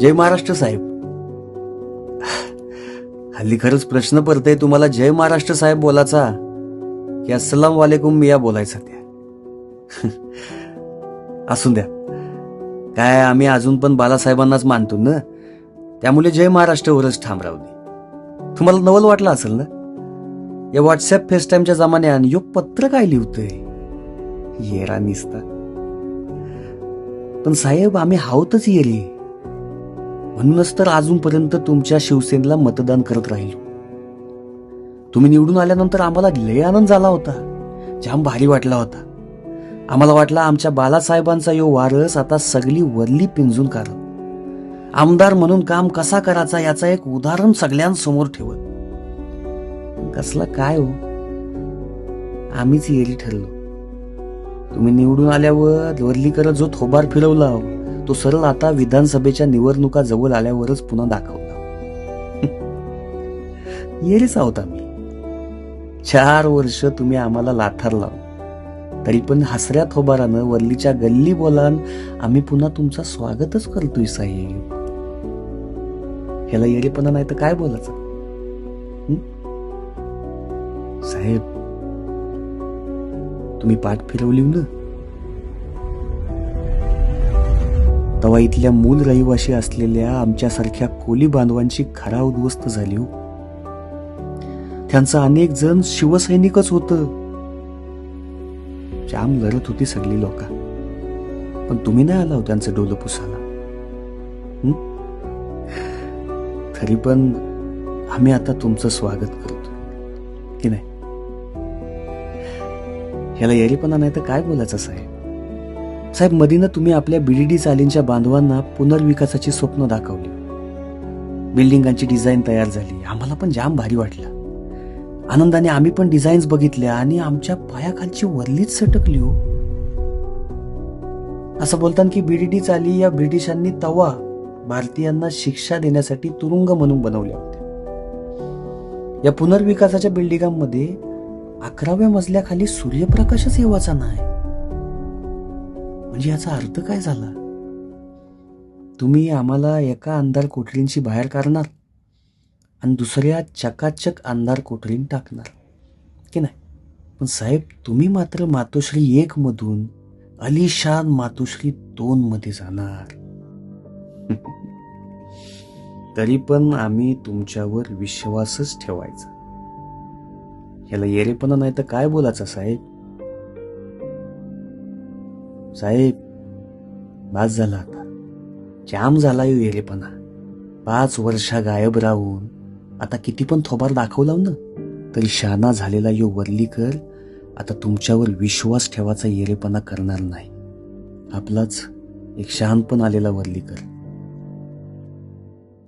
जय महाराष्ट्र साहेब. हल्ली खरंच प्रश्न पडतंय तुम्हाला जय महाराष्ट्र साहेब बोलायचा की अस्सलाम वालेकुम मिया बोलायचा त्या. असून द्या. काय आम्ही अजून पण बालासाहेबांनाच मानतो ना? त्यामुळे जय महाराष्ट्रवरच ठाम राहू तुम्हाला नवल वाटलं असेल ना? या व्हॉट्सअप फेसटाईमच्या जमान्यान यो पत्र काय लिहतोय? येरा निसता. पण साहेब आम्ही हावतच येरी. म्हणूनच तर अजूनपर्यंत तुमच्या शिवसेनेला मतदान करत राहिलो. तुम्ही निवडून आल्यानंतर आम्हाला लय आनंद झाला होता. जाम भारी वाटला होता. आम्हाला वाटला आमच्या बालासाहेबांचा यो वारस आता सगळी वरली पिंजून काढ आमदार म्हणून काम कसा करायचा याचा एक उदाहरण सगळ्यांसमोर ठेवत कसला काय हो? आम्हीच येरी ठरलो. तुम्ही निवडून आल्यावर वरली करत जो थोबार फिरवला हो, तो सरळ आता विधानसभेच्या निवडणुका जवळ आल्यावरच पुन्हा दाखवला. येरीच आहोत आम्ही. चार वर्ष तुम्ही आम्हाला लाथारला. तरी पण हसऱ्या थोबारानं वल्लीच्या गल्ली बोलान आम्ही पुन्हा तुमचा स्वागतच करतोय साहेब ह्याला येरीपणा नाही तर काय बोलायचं? साहेब तुम्ही पाठ फिरवली ना? तवा इथल्या मूल रहिवाशी असलेल्या आमच्यासारख्या कोली बांधवांची खरा उद्ध्वस्त झाली हो. त्यांचं अनेक जण शिवसैनिकच होत. जाम लढत होती सगळी लोक. पण तुम्ही नाही आला हो त्यांचं डोलं पुसाला तरी पण आम्ही आता तुमचं स्वागत करतो. की नाही? ह्याला येरीपणा नाही तर काय बोलायचं साहेब? साहेब मधीनं तुम्ही आपल्या बीडीडी चालींच्या बांधवांना पुनर्विकासाची स्वप्न दाखवली. बिल्डिंगांची डिझाईन तयार झाली. आम्हाला पण जाम भारी वाटलं. आनंदाने आम्ही पण डिझाईन्स बघितल्या आणि आमच्या पायाखालची वरलीच सटकली हो. असं बोलताना की बीडीडी चाली या ब्रिटिशांनी तवा भारतीयांना शिक्षा देण्यासाठी तुरुंग म्हणून बनवल्या होत्या. या पुनर्विकासाच्या बिल्डिंगांमध्ये अकराव्या मजल्याखाली सूर्यप्रकाशच येवाचा नाही. म्हणजे याचा अर्थ काय झाला? तुम्ही आम्हाला एका अंधार कोठरींशी बाहेर काढणार आणि दुसऱ्या चकाचक अंधार कोठडीन टाकणार. की नाही? पण साहेब तुम्ही मात्र मातोश्री एक मधून अलिशान मातोश्री दोनमध्ये जाणार. तरी पण आम्ही तुमच्यावर विश्वासच ठेवायचा. ह्याला येरेपणा नाही तर काय बोलायचं साहेब? साहेब बास झाला आता. जाम झाला यो येरेपणा पाच वर्षा गायब राहून आता किती पण थोबार दाखवला ना तरी शहाणा झालेला यो वर्लीकर आता तुमच्यावर विश्वास ठेवायचा येरेपणा करणार नाही. आपलाच एक शहाणपण आलेला वर्लीकर.